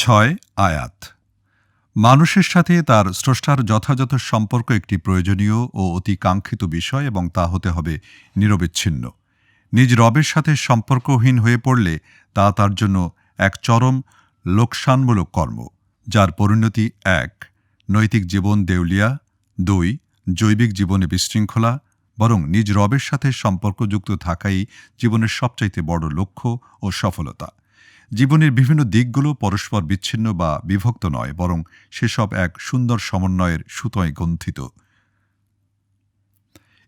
ছয় আয়াত। মানুষের সাথে তার স্রষ্টার যথাযথ সম্পর্ক একটি প্রয়োজনীয় ও অতি কাঙ্ক্ষিত বিষয় এবং তা হতে হবে নিরবিচ্ছিন্ন। নিজ রবের সাথে সম্পর্কহীন হয়ে পড়লে তা তার জন্য এক চরম লোকসানমূলক কর্ম, যার পরিণতি এক, নৈতিক জীবন দেউলিয়া, দুই, জৈবিক জীবনে বিশৃঙ্খলা, বরং নিজ রবের সাথে সম্পর্কযুক্ত থাকাই জীবনের সবচাইতে বড় লক্ষ্য ও সফলতা। জীবনের বিভিন্ন দিকগুলো পরস্পর বিচ্ছিন্ন বা বিভক্ত নয়, বরং সেসব এক সুন্দর সমন্বয়ের সুতোয় গ্রন্থিত।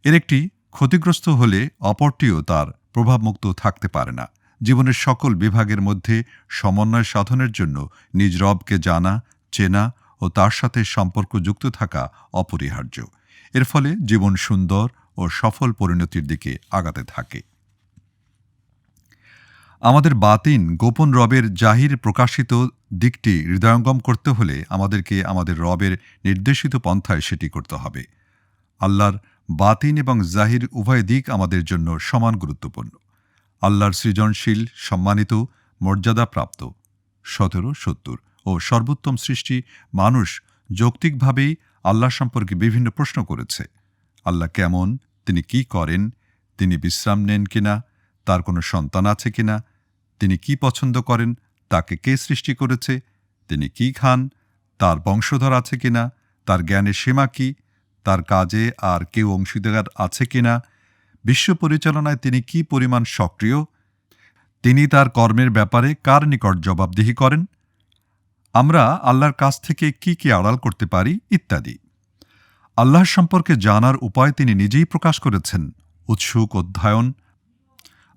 এর একটি ক্ষতিগ্রস্ত হলে অপরটিও তার প্রভাবমুক্ত থাকতে পারে না। জীবনের সকল বিভাগের মধ্যে সমন্বয় সাধনের জন্য নিজ রবকে জানা, চেনা ও তার সাথে সম্পর্কযুক্ত থাকা অপরিহার্য। এর ফলে জীবন সুন্দর ও সফল পরিণতির দিকে আগাতে থাকে। আমাদের বাতিন গোপন রবের জাহির প্রকাশিত দিকটি হৃদয়ঙ্গম করতে হলে আমাদেরকে আমাদের রবের নির্দেশিত পন্থায় সেটি করতে হবে। আল্লাহর বাতিন এবং জাহির উভয় দিক আমাদের জন্য সমান গুরুত্বপূর্ণ। আল্লাহর সৃজনশীল, সম্মানিত, মর্যাদাপ্রাপ্ত। সতেরো, সত্তর ও সর্বোত্তম সৃষ্টি মানুষ যৌক্তিকভাবেই আল্লাহ সম্পর্কে বিভিন্ন প্রশ্ন করেছে। আল্লাহ কেমন? তিনি কি করেন? তিনি বিশ্রাম নেন কিনা? তার কোনো সন্তান আছে কিনা? তিনি কি পছন্দ করেন, তাকে কে সৃষ্টি করেছে, তিনি কি খান, তার বংশধর আছে কিনা, তার জ্ঞানের সীমা কি, তার কাজে আর কেউ অংশীদার আছে কিনা, বিশ্ব পরিচালনায় তিনি কি পরিমাণ সক্রিয়, তিনি তার কর্মের ব্যাপারে কার নিকট জবাবদিহি করেন, আমরা আল্লাহর কাছ থেকে কি কি আড়াল করতে পারি, ইত্যাদি। আল্লাহ সম্পর্কে জানার উপায় তিনি নিজেই প্রকাশ করেছেন, উৎসুক অধ্যয়ন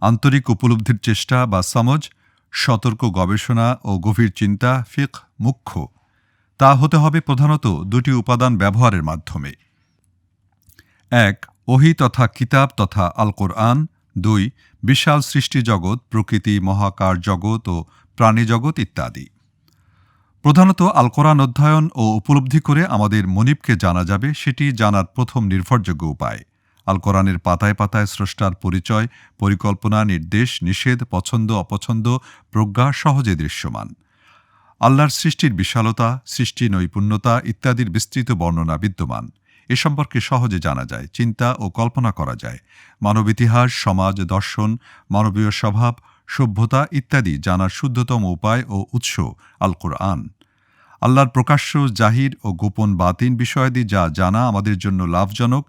আন্তরিক উপলব্ধির চেষ্টা বা সমজ, সতর্ক গবেষণা ও গভীর চিন্তা ফিক মুখ্য। তা হতে হবে প্রধানত দুটি উপাদান ব্যবহারের মাধ্যমে। এক, ওহি তথা কিতাব তথা আল কোরআন দুই, বিশাল সৃষ্টি জগৎ, প্রকৃতি, মহাকার জগৎ ও প্রাণী জগৎ ইত্যাদি। প্রধানত আল কোরআন অধ্যয়ন ও উপলব্ধি করে আমাদের মনিবকে জানা যাবে, সেটি জানার প্রথম নির্ভরযোগ্য উপায়। আল কোরআনের পাতায় পাতায় স্রষ্টার পরিচয়, পরিকল্পনা, নির্দেশ, নিষেধ, পছন্দ, অপছন্দ, প্রজ্ঞা সহজে দৃশ্যমান। আল্লাহর সৃষ্টির বিশালতা, সৃষ্টি নৈপুণ্যতা ইত্যাদির বিস্তৃত বর্ণনা বিদ্যমান। এ সম্পর্কে সহজে জানা যায়, চিন্তা ও কল্পনা করা যায়। মানব ইতিহাস, সমাজ, দর্শন, মানবীয় স্বভাব, সভ্যতা ইত্যাদি জানার শুদ্ধতম উপায় ও উৎস আল কোরআন আল্লাহর প্রকাশ্য, জাহির ও গোপন বাতিন বিষয়াদি যা জানা আমাদের জন্য লাভজনক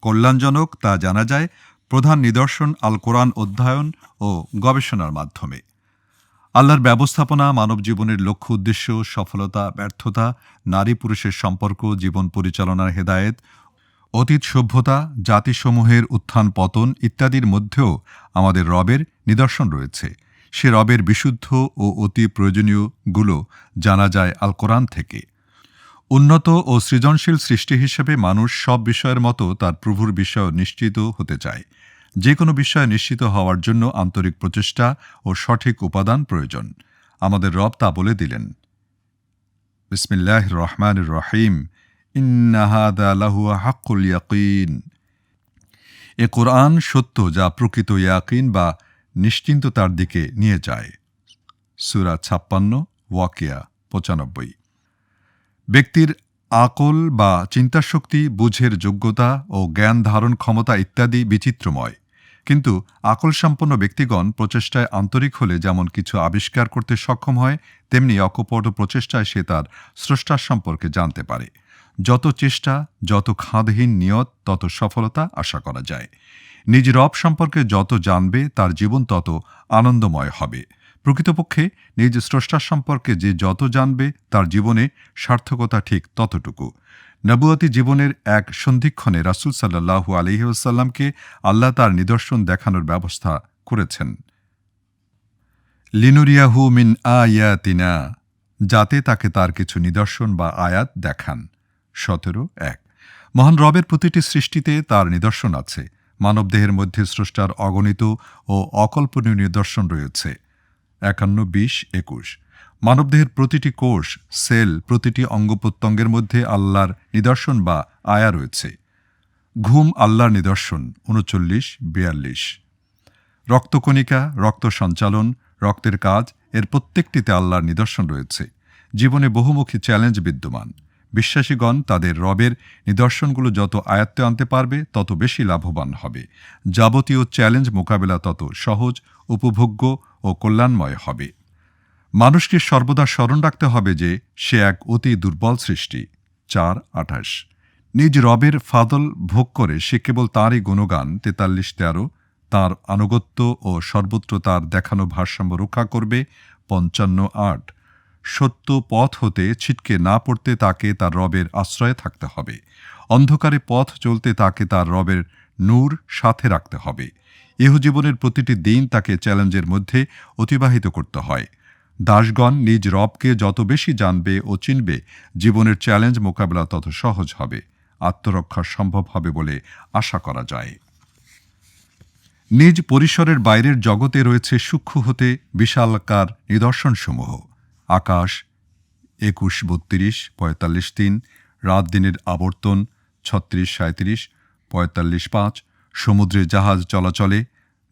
কল্যাণজনক তা জানা যায় প্রধান নিদর্শন আল কোরআন অধ্যয়ন ও গবেষণার মাধ্যমে। আল্লাহর ব্যবস্থাপনা মানব জীবনের লক্ষ্য উদ্দেশ্য, সফলতা, ব্যর্থতা নারী পুরুষের সম্পর্ক, জীবন পরিচালনার হেদায়েত, অতীত সভ্যতা, জাতিসমূহের উত্থান, পতন ইত্যাদির মধ্যেও আমাদের রবের নিদর্শন রয়েছে। সে রবের বিশুদ্ধ ও অতি প্রয়োজনীয়গুলো জানা যায় আল কোরআন থেকে। উন্নত ও সৃজনশীল সৃষ্টি হিসেবে মানুষ সব বিষয়ের মতো তার প্রভুর বিষয় নিশ্চিত হতে চায়। যে কোনো বিষয়ে নিশ্চিত হওয়ার জন্য আন্তরিক প্রচেষ্টা ও সঠিক উপাদান প্রয়োজন। আমাদের রব তা বলে দিলেন। বিসমিল্লাহ রহমান রহিম ইয়াকিন। এ কোরআন সত্য যা প্রকৃত ইয়াকিন বা নিশ্চিন্ততার দিকে নিয়ে যায়। সুরা ছাপ্পান্ন, ওয়াকিয়া, পঁচানব্বই। ব্যক্তির আকল বা চিন্তাশক্তি, বুঝের যোগ্যতা ও জ্ঞান ধারণ ক্ষমতা ইত্যাদি বিচিত্রময়। কিন্তু আকল সম্পন্ন ব্যক্তিগণ প্রচেষ্টায় আন্তরিক হলে যেমন কিছু আবিষ্কার করতে সক্ষম হয়, তেমনি অকপট প্রচেষ্টায় সে তার স্রষ্টার সম্পর্কে জানতে পারে। যত চেষ্টা, যত খাঁদহীন নিয়ত, তত সফলতা আশা করা যায়। নিজ রব সম্পর্কে যত জানবে, তার জীবন তত আনন্দময় হবে। প্রকৃতপক্ষে নিজ স্রষ্টার সম্পর্কে যে যত জানবে, তার জীবনে সার্থকতা ঠিক ততটুকু। নবুয়তী জীবনের এক সন্ধিক্ষণে রাসুল সাল্লাহু আলহিউসাল্লামকে আল্লাহ তার নিদর্শন দেখানোর ব্যবস্থা করেছেন। লিনুরিয়াহু মিন আয়াতিনা, যাতে তাকে তার কিছু নিদর্শন বা আয়াত দেখান। সতেরো, এক। মহান রবের প্রতিটি সৃষ্টিতে তার নিদর্শন আছে। মানবদেহের মধ্যে স্রষ্টার অগণিত ও অকল্পনীয় নিদর্শন রয়েছে। একান্ন, বিশ, একুশ। মানবদেহের প্রতিটি কোষ, সেল, প্রতিটি অঙ্গ প্রত্যঙ্গের মধ্যে আল্লাহর নিদর্শন বা আয়া রয়েছে। ঘুম আল্লাহর নিদর্শন, উনচল্লিশ, বিয়াল্লিশ। রক্তকণিকা, রক্ত সঞ্চালন, রক্তের কাজ, এর প্রত্যেকটিতে আল্লাহর নিদর্শন রয়েছে। জীবনে বহুমুখী চ্যালেঞ্জ বিদ্যমান। বিশ্বাসীগণ তাদের রবের নিদর্শনগুলো যত আয়ত্তে আনতে পারবে, তত বেশি লাভবান হবে। যাবতীয় চ্যালেঞ্জ মোকাবেলা তত সহজ, উপভোগ্য ও কল্যাণময় হবে। মানুষকে সর্বদা স্মরণ রাখতে হবে যে সে এক অতি দুর্বল সৃষ্টি। চার, আঠাশ। নিজ রবের ফাদল ভোগ করে সে কেবল তাঁরই গুণগান, তেতাল্লিশ, তেরো। তাঁর আনুগত্য ও সর্বত্র তার দেখানো ভারসাম্য রক্ষা করবে। পঞ্চান্ন, আট। সত্য পথ হতে ছিটকে না পড়তে তাকে তার রবের আশ্রয়ে থাকতে হবে। অন্ধকারে পথ চলতে তাকে তার রবের নূর সাথে রাখতে হবে। ইহজীবনের প্রতিটি দিন তাকে চ্যালেঞ্জের মধ্যে অতিবাহিত করতে হয়। দাসগণ নিজ রবকে যত বেশি জানবে ও চিনবে, জীবনের চ্যালেঞ্জ মোকাবেলা তত সহজ হবে। আত্মরক্ষা সম্ভব হবে বলে আশা করা যায়। নিজ পরিসরের বাইরের জগতে রয়েছে সূক্ষ্ম হতে বিশালকার নিদর্শনসমূহ। আকাশ, একুশ, বত্রিশ, পঁয়তাল্লিশ, তিন, রাত দিনের আবর্তন, ছত্রিশ সাঁত্রিশ পঁয়তাল্লিশ, পাঁচ সমুদ্রে জাহাজ চলাচলে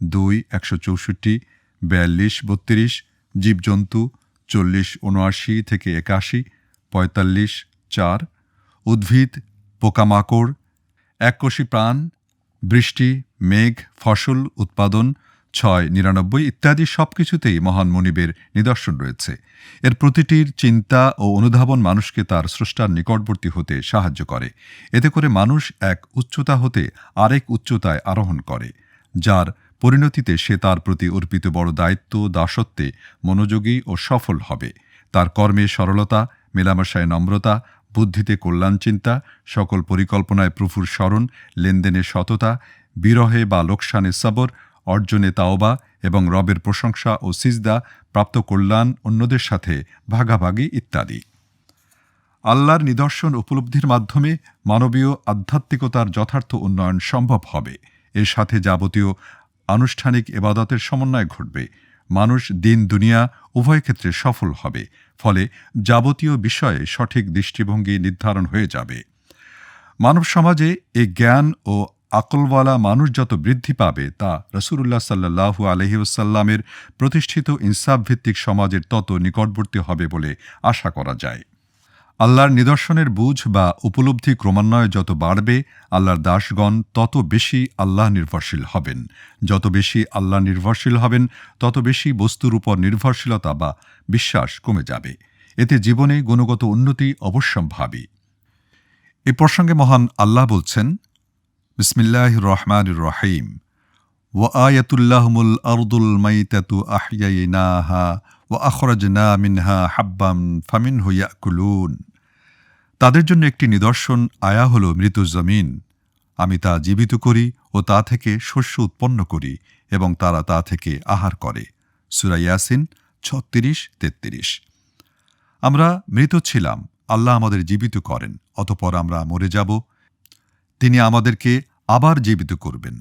দুই, একশো চৌষট্টি, বিয়াল্লিশ, বত্রিশ, জীবজন্তু চল্লিশ উনআশি থেকে একাশি, পঁয়তাল্লিশ, চার, উদ্ভিদ, পোকামাকড় এককোষী প্রাণ, বৃষ্টি, মেঘ, ফসল উৎপাদন ছয়, নিরানব্বই ইত্যাদি সব কিছুতেই মহান মনিবের নিদর্শন রয়েছে। এর প্রতিটির চিন্তা ও অনুধাবন মানুষকে তার স্রষ্টার নিকটবর্তী হতে সাহায্য করে। এতে করে মানুষ এক উচ্চতা হতে আরেক উচ্চতায় আরোহণ করে, যার পরিণতিতে সে তার প্রতি অর্পিত বড় দায়িত্ব, দাসত্বে মনোযোগী ও সফল হবে। তার কর্মে সরলতা, মেলামেশায় নম্রতা, বুদ্ধিতে কল্যাণ চিন্তা সকল পরিকল্পনায় প্রভুর স্মরণ, লেনদেনে সততা, বিরহে বা লোকসানে সবর অর্জনে তাওবা এবং রবের প্রশংসা ও সিজদা প্রাপ্ত কল্যাণ অন্যদের সাথে ভাগাভাগি ইত্যাদি। আল্লাহর নিদর্শন উপলব্ধির মাধ্যমে মানবীয় আধ্যাত্মিকতার যথার্থ উন্নয়ন সম্ভব হবে। এর সাথে যাবতীয় আনুষ্ঠানিক এবাদতের সমন্বয় ঘটবে। মানুষ দিন, দুনিয়া, উভয় ক্ষেত্রে সফল হবে। ফলে যাবতীয় বিষয়ে সঠিক দৃষ্টিভঙ্গি নির্ধারণ হয়ে যাবে। মানব সমাজে এই জ্ঞান ও আকলওয়ালা মানুষ যত বৃদ্ধি পাবে তা রসুল্লাহ সাল্লাহু আলহিউসাল্লামের প্রতিষ্ঠিত ইনসাফ ভিত্তিক সমাজের তত নিকটবর্তী হবে বলে আশা করা যায়। আল্লাহর নিদর্শনের বুঝ বা উপলব্ধি ক্রমান্বয়ে যত বাড়বে, আল্লাহর দাসগণ তত বেশি আল্লাহ নির্ভরশীল হবেন। যত বেশি আল্লাহ নির্ভরশীল হবেন, তত বেশি বস্তুর উপর নির্ভরশীলতা বা বিশ্বাস কমে যাবে। এতে জীবনে গুণগত উন্নতি অবশ্যম্ভাবী। এ প্রসঙ্গে মহান আল্লাহ বলছেন বিসমিল্লাহ রহমান রহিম ও আয়াতুল্লাহমুল আরদুল মাইতাতু আহিয়াইনাহা ও আখরাজনা মিনহা হাব্বাম ফামিন হুয়াকুলুন তাদের জন্য একটি নিদর্শন আয়া হল মৃত জমিন। আমি তা জীবিত করি ও তা থেকে শস্য উৎপন্ন করি এবং তারা তা থেকে আহার করে। সুরাইয়াসিন ছত্রিশ, তেত্রিশ। আমরা মৃত ছিলাম, আল্লাহ আমাদের জীবিত করেন, অতপর আমরা মরে যাব তিনি আমাদেরকে আবার জীবিত করবেন।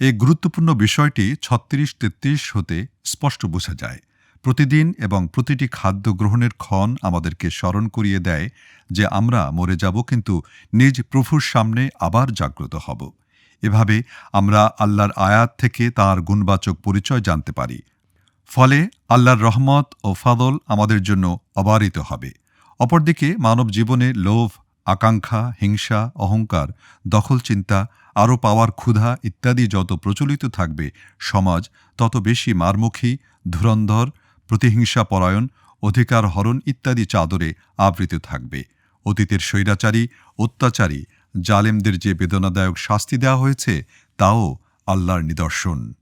এই গুরুত্বপূর্ণ বিষয়টি ছত্রিশ তেত্রিশ হতে স্পষ্ট বোঝা যায়। প্রতিদিন এবং প্রতিটি খাদ্য গ্রহণের ক্ষণ আমাদেরকে স্মরণ করিয়ে দেয় যে আমরা মরে যাব, কিন্তু নিজ প্রভুর সামনে আবার জাগ্রত হব। এভাবে আমরা আল্লাহর আয়াত থেকে তার গুণবাচক পরিচয় জানতে পারি। ফলে আল্লাহর রহমত ও ফাদল আমাদের জন্য অবারিত হবে। অপরদিকে মানব জীবনে লোভ আকাঙ্ক্ষা, হিংসা, অহংকার দখল চিন্তা আরও পাওয়ার ক্ষুধা ইত্যাদি যত প্রচলিত থাকবে, সমাজ তত বেশি মারমুখী, ধুরন্ধর প্রতিহিংসা পরায়ণ অধিকার হরণ ইত্যাদি চাদরে আবৃত থাকবে। অতীতের স্বৈরাচারী, অত্যাচারী, জালেমদের যে বেদনাদায়ক শাস্তি দেওয়া হয়েছে, তাও আল্লাহর নিদর্শন।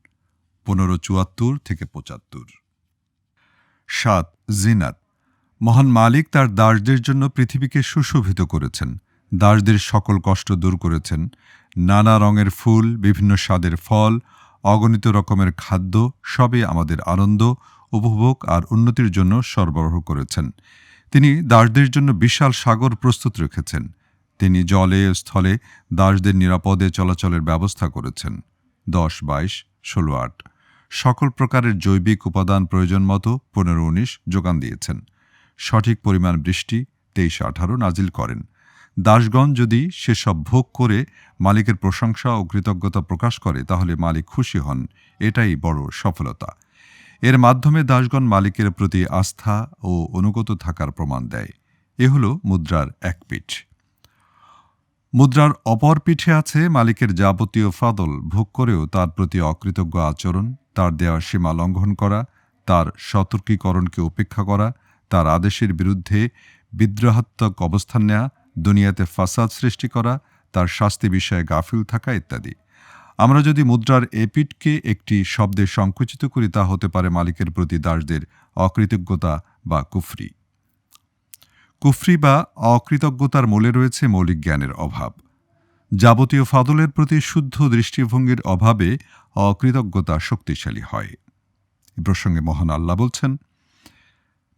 পনেরো চুয়াত্তর থেকে পঁচাত্তর। সাত, জিনাত। মহান মালিক তার দাসদের জন্য পৃথিবীকে সুশোভিত করেছেন, দাসদের সকল কষ্ট দূর করেছেন। নানা রঙের ফুল, বিভিন্ন স্বাদের ফল, অগণিত রকমের খাদ্য, সবই আমাদের আনন্দ, উপভোগ আর উন্নতির জন্য সরবরাহ করেছেন। তিনি দাসদের জন্য বিশাল সাগর প্রস্তুত রেখেছেন। তিনি জলে স্থলে দাসদের নিরাপদে চলাচলের ব্যবস্থা করেছেন। দশ, বাইশ, ষোলো, আট। সকল প্রকারের জৈবিক উপাদান প্রয়োজন মতো পনেরো, উনিশ যোগান দিয়েছেন। সঠিক পরিমাণ বৃষ্টি তেইশ আঠারো নাজিল করেন। দাসগণ যদি সেসব ভোগ করে মালিকের প্রশংসা ও কৃতজ্ঞতা প্রকাশ করে, তাহলে মালিক খুশি হন। এটাই বড় সফলতা। এর মাধ্যমে দাসগণ মালিকের প্রতি আস্থা ও অনুগত থাকার প্রমাণ দেয়। এ হল মুদ্রার এক পিঠ। মুদ্রার অপর পিঠে আছে মালিকের যাবতীয় ফাদল। ভোগ করেও তার প্রতি অকৃতজ্ঞ আচরণ, তার দেওয়া সীমা লঙ্ঘন করা, তার সতর্কীকরণকে উপেক্ষা করা তার আদেশের বিরুদ্ধে বিদ্রোহাত্মক অবস্থান নেয়া, দুনিয়াতে ফাসাদ সৃষ্টি করা, তার শাস্তি বিষয়ে গাফিল থাকা ইত্যাদি। আমরা যদি মুদ্রার এপিটকে একটি শব্দে সংকুচিত করি, তা হতে পারে মালিকের প্রতি দাসদের অকৃতজ্ঞতা বা কুফরি। কুফরি বা অকৃতজ্ঞতার মূলে রয়েছে মৌলিক জ্ঞানের অভাব। যাবতীয় ফাদলের প্রতি শুদ্ধ দৃষ্টিভঙ্গির অভাবে অকৃতজ্ঞতা শক্তিশালী হয়। প্রসঙ্গে মহান আল্লাহ বলছেন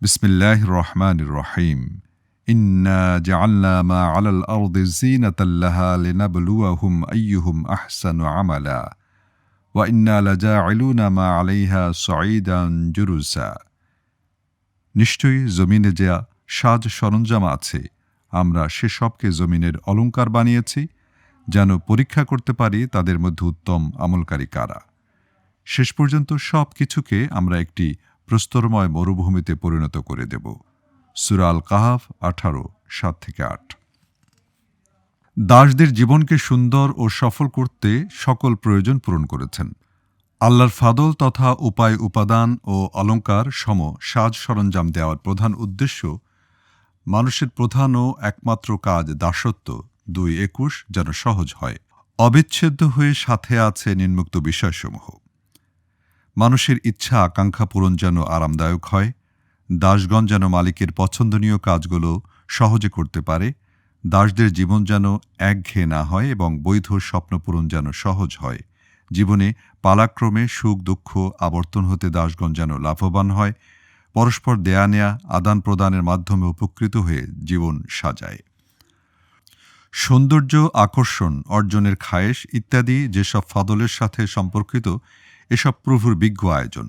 বিসমিল্লাহ রহমান রহিম ইন্না জাআলনা মা আলাল আরদি জিনাতাল লাহা লিনাবলুয়াহুম আইয়ুহুম আহসানু আমালা ওয়া ইন্না লাজাইলুনা মা আলাইহা সাঈদান জুরুসা নিশ্চয়ই জমিনে যা সাজ সরঞ্জাম আছে, আমরা সেসবকে জমিনের অলঙ্কার বানিয়েছি, যেন পরীক্ষা করতে পারি তাদের মধ্যে উত্তম আমলকারী কারা। শেষ পর্যন্ত সব কিছুকে আমরা একটি প্রস্তরময় মরুভূমিতে পরিণত করে দেব। সুরাল কাহাফ আঠারো, সাত থেকে আট। দাসদের জীবনকে সুন্দর ও সফল করতে সকল প্রয়োজন পূরণ করেছেন। আল্লাহর ফাদল তথা উপায়, উপাদান ও অলঙ্কার সম সাজ সরঞ্জাম দেওয়ার প্রধান উদ্দেশ্য মানুষের প্রধান ও একমাত্র কাজ দাসত্ব। দুই একুশ যেন সহজ হয়। অবিচ্ছেদ্য হয়ে সাথে আছে নিম্মুক্ত বিষয়সমূহ। মানুষের ইচ্ছা, আকাঙ্ক্ষা পূরণ যেন আরামদায়ক হয়। দাসগণ যেন মালিকের পছন্দনীয় কাজগুলো সহজে করতে পারে। দাসদের জীবন যেন একঘেয়ে না হয় এবং বৈধ স্বপ্ন পূরণ যেন সহজ হয়। জীবনে পালাক্রমে সুখ, দুঃখ, আবর্তন হতে দাসগণ যেন লাভবান হয়। পরস্পর দেয়া নেয়া, আদান প্রদানের মাধ্যমে উপকৃত হয়ে জীবন সাজায়। সৌন্দর্য, আকর্ষণ, অর্জনের খায়েশ ইত্যাদি যেসব ফাদলের সাথে সম্পর্কিত এসব প্রভুর বিজ্ঞ আয়োজন।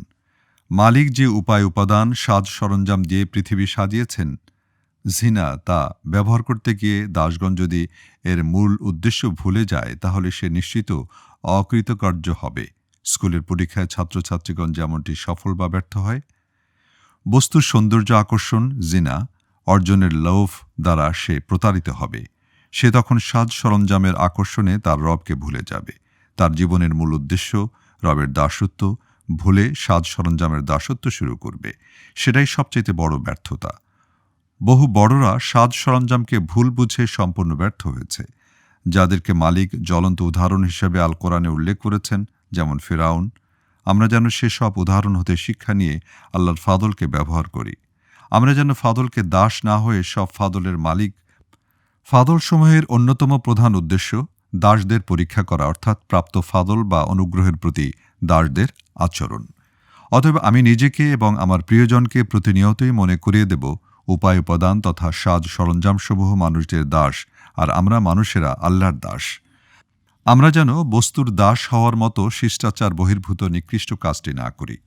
মালিক যে উপায় উপাদান সাজ সরঞ্জাম দিয়ে পৃথিবী সাজিয়েছেন, জিনা তা ব্যবহার করতে গিয়ে দাসগণ যদি এর মূল উদ্দেশ্য ভুলে যায়, তাহলে সে নিশ্চিত অকৃতকার্য হবে। স্কুলের পরীক্ষায় ছাত্রছাত্রীগণ যেমনটি সফল বা ব্যর্থ হয়। বস্তুর সৌন্দর্য আকর্ষণ, জিনা, অর্জনের লোভ দ্বারা সে প্রতারিত হবে। সে তখন সাজ সরঞ্জামের আকর্ষণে তার রবকে ভুলে যাবে। তার জীবনের মূল উদ্দেশ্য রবের দাসত্ব ভুলে সাজ সরঞ্জামের দাসত্ব শুরু করবে। সেটাই সবচেয়ে বড় ব্যর্থতা। বহু বড়রা সাজ সরঞ্জামকে ভুল বুঝে সম্পূর্ণ ব্যর্থ হয়েছে। যাদেরকে মালিক জ্বলন্ত উদাহরণ হিসেবে আল কোরআনে উল্লেখ করেছেন, যেমন ফেরাউন, আমরা যেন সেসব উদাহরণ হতে শিক্ষা নিয়ে আল্লাহর ফাদলকে ব্যবহার করি। আমরা যেন ফাদলকে দাস না হয়ে সব ফাদলের মালিক। ফাদলসমূহের অন্যতম প্রধান উদ্দেশ্য দাসদের পরীক্ষা করা, অর্থাৎ প্রাপ্ত ফাদল বা অনুগ্রহের প্রতি দাসদের আচরণ। অতএব আমি নিজেকে এবং আমার প্রিয়জনকে প্রতিনিয়তই মনে করিয়ে দেব, উপায় উপাদান তথা সাজ সরঞ্জামসমূহ মানুষদের দাস আর আমরা মানুষেরা আল্লাহর দাস। আমরা যেন বস্তুর দাস হওয়ার মতো শিষ্টাচার বহির্ভূত নিকৃষ্ট কাজটি না করি।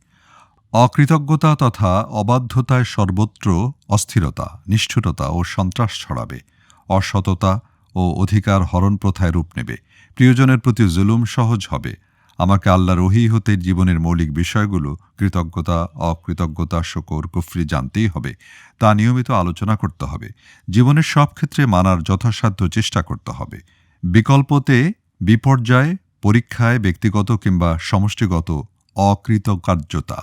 অকৃতজ্ঞতা তথা অবাধ্যতায় সর্বত্র অস্থিরতা, নিষ্ঠুরতা ও সন্ত্রাস ছড়াবে। অসততা ও অধিকার হরণ প্রথায় রূপ নেবে। প্রিয়জনের প্রতি জুলুম সহজ হবে। আমাকে আল্লাহর ওহি হতে জীবনের মৌলিক বিষয়গুলো, কৃতজ্ঞতা, অকৃতজ্ঞতা, শকর, কুফরি জানতেই হবে। তা নিয়মিত আলোচনা করতে হবে। জীবনের সব ক্ষেত্রে মানার যথাসাধ্য চেষ্টা করতে হবে। বিকল্পতে বিপর্যয়, পরীক্ষায় ব্যক্তিগত কিংবা সমষ্টিগত অকৃতকার্যতা।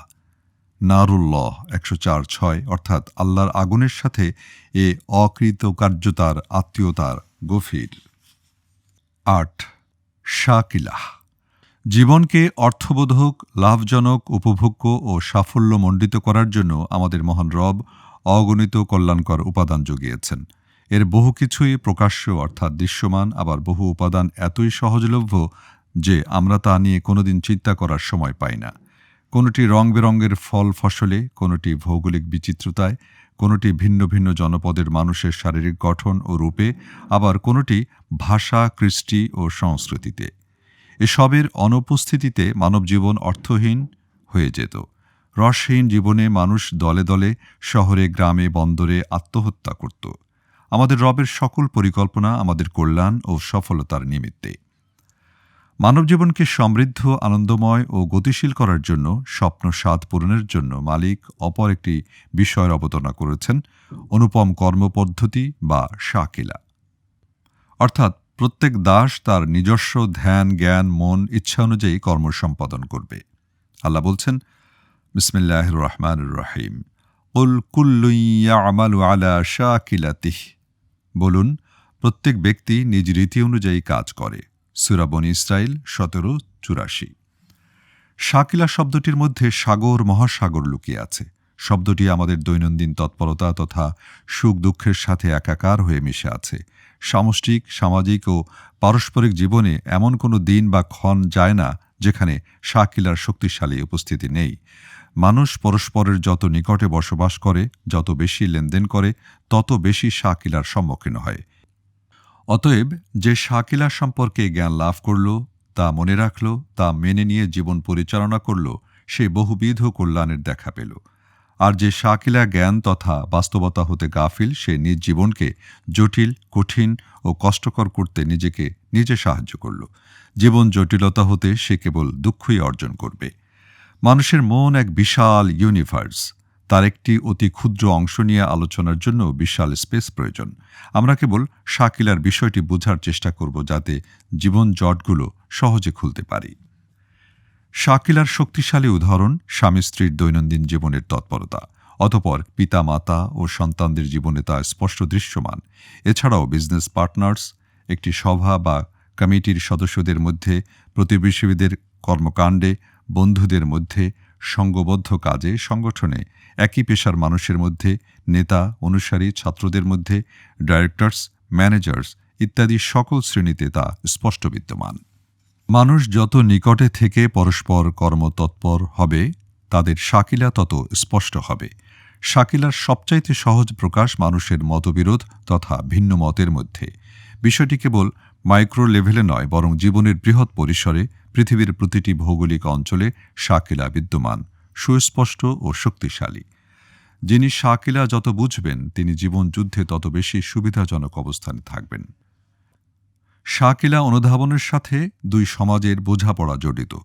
নারুল্লহ একশো চার ছয়, অর্থাৎ আল্লাহর আগুনের সাথে এ অকৃতকার্যতার আত্মীয়তার গভীর আট, শাকিলাহ। জীবনকে অর্থবোধক, লাভজনক, উপভোগ্য ও সাফল্যমণ্ডিত করার জন্য আমাদের মহান রব অগণিত কল্যাণকর উপাদান জুগিয়েছেন। এর বহু কিছুই প্রকাশ্য অর্থাৎ দৃশ্যমান, আবার বহু উপাদান এতই সহজলভ্য যে আমরা তা নিয়ে কোনোদিন চিন্তা করার সময় পাই না। কোনোটি রং বেরঙের ফল ফসলে, কোনোটি ভৌগোলিক বিচিত্রতায় কোনোটি ভিন্ন ভিন্ন জনপদের মানুষের শারীরিক গঠন ও রূপে, আবার কোনোটি ভাষা, কৃষ্টি ও সংস্কৃতিতে। এসবের অনুপস্থিতিতে মানবজীবন অর্থহীন হয়ে যেত। রসহীন জীবনে মানুষ দলে দলে, শহরে, গ্রামে, বন্দরে আত্মহত্যা করত। আমাদের রবের সকল পরিকল্পনা আমাদের কল্যাণ ও সফলতার নিমিত্তে। মানব জীবনকে সমৃদ্ধ, আনন্দময় ও গতিশীল করার জন্য স্বপ্ন স্বাদ পূরণের জন্য মালিক অপর একটি বিষয়ের অবতারণা করেছেন অনুপম কর্মপদ্ধতি বা শাকিলা। অর্থাৎ প্রত্যেক দাস তার নিজস্ব ধ্যান, জ্ঞান, মন, ইচ্ছা অনুযায়ী কর্ম সম্পাদন করবে। আল্লাহ বলছেন বিসমিল্লাহ রহমান রহিম। উল কুল্লুইয়া আলা শাকিলাতিহ। বলুন, প্রত্যেক ব্যক্তি নিজ রীতি অনুযায়ী কাজ করে। সুরাবন ইসরায়েল সতেরো চুরাশি। শাকিলা শব্দটির মধ্যে সাগর, মহাসাগর লুকিয়ে আছে। শব্দটি আমাদের দৈনন্দিন তৎপরতা তথা সুখ দুঃখের সাথে একাকার হয়ে মিশে আছে। সামষ্টিক, সামাজিক ও পারস্পরিক জীবনে এমন কোনো দিন বা ক্ষণ যায় না যেখানে শাকিলার শক্তিশালী উপস্থিতি নেই। মানুষ পরস্পরের যত নিকটে বসবাস করে, যত বেশি লেনদেন করে, তত বেশি শাকিলার সম্মুখীন হয়। অতএব যে শাকিলা সম্পর্কে জ্ঞান লাভ করল, তা মনে রাখল, তা মেনে নিয়ে জীবন পরিচালনা করল, সে বহুবিধ কল্যাণের দেখা পেল। আর যে শাকিলা জ্ঞান তথা বাস্তবতা হতে গাফিল, সে নিজ জীবনকে জটিল, কঠিন ও কষ্টকর করতে নিজেকে নিজে সাহায্য করল। জীবন জটিলতা হতে সে কেবল দুঃখই অর্জন করবে। মানুষের মন এক বিশাল ইউনিভার্স তার একটি অতি ক্ষুদ্র অংশ নিয়ে আলোচনার জন্য বিশাল স্পেস প্রয়োজন। আমরা কেবল শাকিলার বিষয়টি বোঝার চেষ্টা করব যাতে জীবন জটগুলো সহজে খুলতে পারি। শাকিলার শক্তিশালী উদাহরণ স্বামী স্ত্রীর দৈনন্দিন জীবনের তৎপরতা, অতপর পিতা মাতা ও সন্তানদের জীবনে তা স্পষ্ট দৃশ্যমান। এছাড়াও বিজনেস পার্টনার্স, একটি সভা বা কমিটির সদস্যদের মধ্যে, প্রতিবেশীদের কর্মকাণ্ডে, বন্ধুদের মধ্যে, সঙ্গবদ্ধ কাজে, সংগঠনে একই পেশার মানুষের মধ্যে নেতা, অনুসারী, ছাত্রদের মধ্যে ডাইরেক্টরস ম্যানেজার্স ইত্যাদি সকল শ্রেণীতে তা স্পষ্ট বিদ্যমান। মানুষ যত নিকটে থেকে পরস্পর কর্মতৎপর হবে, তাদের শাকিলা তত স্পষ্ট হবে। শাকিলার সবচাইতে সহজ প্রকাশ মানুষের মতবিরোধ তথা ভিন্ন মতের মধ্যে। বিষয়টি কেবল মাইক্রো লেভেলে নয়, বরং জীবনের বৃহৎ পরিসরে পৃথিবীর প্রতিটি ভৌগোলিক অঞ্চলে শাকিলা বিদ্যমান। সুস্পষ্ট ও শক্তিশালী। যিনি শাকিলা যত বুঝবেন, তিনি জীবন যুদ্ধে তত বেশি সুবিধাজনক অবস্থানে থাকবেন। শাকিলা অনুধাবনের সাথে দুই সমাজের বোঝাপড়া জড়িত।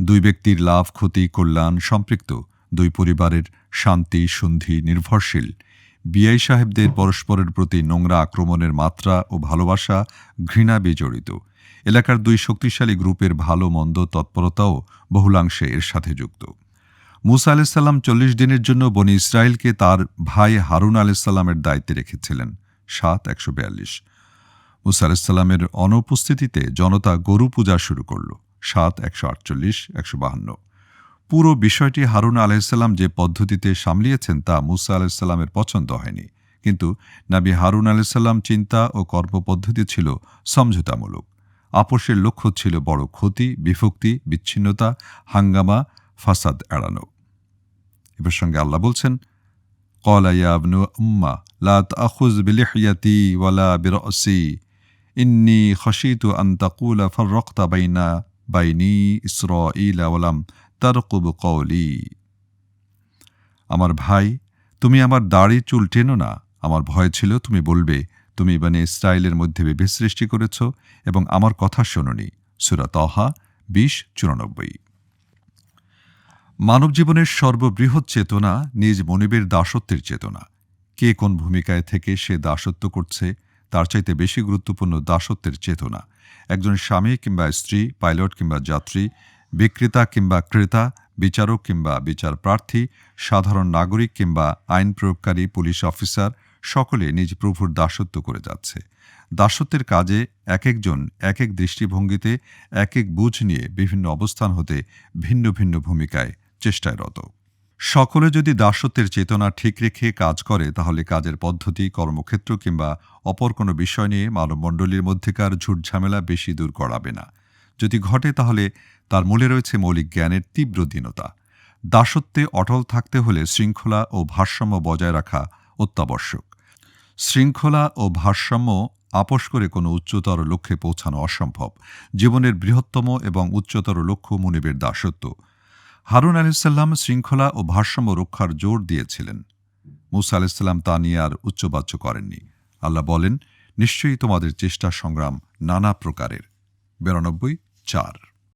দুই ব্যক্তির লাভ, ক্ষতি, কল্যাণ সম্পৃক্ত। দুই পরিবারের শান্তি, সন্ধি, নির্ভরশীল। বিআই সাহেবদের পরস্পরের প্রতি নোংরা আক্রমণের মাত্রা ও ভালোবাসা ঘৃণা বিজড়িত এলাকার দুই শক্তিশালী গ্রুপের ভালো মন্দ তৎপরতাও বহুলাংশে এর সাথে যুক্ত। মুসা আলাইসাল্লাম চল্লিশ দিনের জন্য বনি ইসরায়েলকে তার ভাই হারুন আলাইসাল্লামের দায়িত্বে রেখেছিলেন। সাত, একশো বিয়াল্লিশ। মুসা আলাইসাল্লামের অনুপস্থিতিতে জনতা গরু পূজা শুরু করল। সাত, একশো আটচল্লিশ, একশো বাহান্ন। পুরো বিষয়টি হারুন আলাইসাল্লাম যে পদ্ধতিতে সামলিয়েছেন তা মুসা আলাইসাল্লামের পছন্দ হয়নি। কিন্তু নাবি হারুন আলাইসাল্লাম চিন্তা ও কর্মপদ্ধতি ছিল সমঝোতামূলক। আপোষের লক্ষ্য ছিল বড় ক্ষতি, বিভক্তি, বিচ্ছিন্নতা, হাঙ্গামা, ফাসাদ এড়ানো। এ প্রসঙ্গে আল্লাহ বলছেন কলা ইয়াবনু উম্মা, লা তাখুজ বিলিহিয়াতি ওয়ালা বিরসি ইন্নি খশিতু আন তাকুলা ফাররাকতা বাইনা বাইনি ইসরাঈলা ওয়ালাম তারকুব কওলি আমার ভাই, তুমি আমার দাড়ি চুল টেনো না, আমার ভয় ছিল তুমি বলবে, তুমি মানে ইসরায়েলের মধ্যে বিভেদ সৃষ্টি করেছ এবং আমার কথা শোনি সুরা তহা বিশ চুরানব্বই। মানব জীবনের সর্ববৃহৎ চেতনা নিজ মনিবের দাসত্বের চেতনা। কে কোন ভূমিকায় থেকে সে দাসত্ব করছে, তার চাইতে বেশি গুরুত্বপূর্ণ দাসত্বের চেতনা। একজন স্বামী কিংবা স্ত্রী, পাইলট কিংবা যাত্রী, বিক্রেতা কিংবা ক্রেতা, বিচারক কিংবা বিচার প্রার্থী, সাধারণ নাগরিক কিংবা আইন প্রয়োগকারী, পুলিশ অফিসার, সকলে নিজ প্রভুর দাসত্ব করে যাচ্ছে। দাসত্বের কাজে এক একজন, এক এক দৃষ্টিভঙ্গিতে, এক এক বুঝ নিয়ে বিভিন্ন অবস্থান হতে ভিন্ন ভিন্ন ভূমিকায় চেষ্টায় রত সকলে যদি দাসত্বের চেতনা ঠিক রেখে কাজ করে, তাহলে কাজের পদ্ধতি, কর্মক্ষেত্র কিংবা অপর কোনো বিষয় নিয়ে মানবমণ্ডলীর মধ্যেকার ঝুটঝামেলা বেশি দূর করাবে না। যদি ঘটে, তাহলে তার মূলে রয়েছে মৌলিক জ্ঞানের তীব্র দীনতা। দাসত্বে অটল থাকতে হলে শৃঙ্খলা ও ভারসাম্য বজায় রাখা অত্যাবশ্যক। শৃঙ্খলা ও ভারসাম্য আপোষ করে কোনো উচ্চতর লক্ষ্যে পৌঁছানো অসম্ভব। জীবনের বৃহত্তম এবং উচ্চতর লক্ষ্য মুনিবের দাসত্ব। হারুন আলাইসাল্লাম শৃঙ্খলা ও ভারসাম্য রক্ষার জোর দিয়েছিলেন। মুসা আলাইসাল্লাম তা নিয়ে আর উচ্চবাচ্য করেননি। আল্লাহ বলেন, নিশ্চয়ই তোমাদের চেষ্টা সংগ্রাম নানা প্রকারের। বিরানব্বই চার।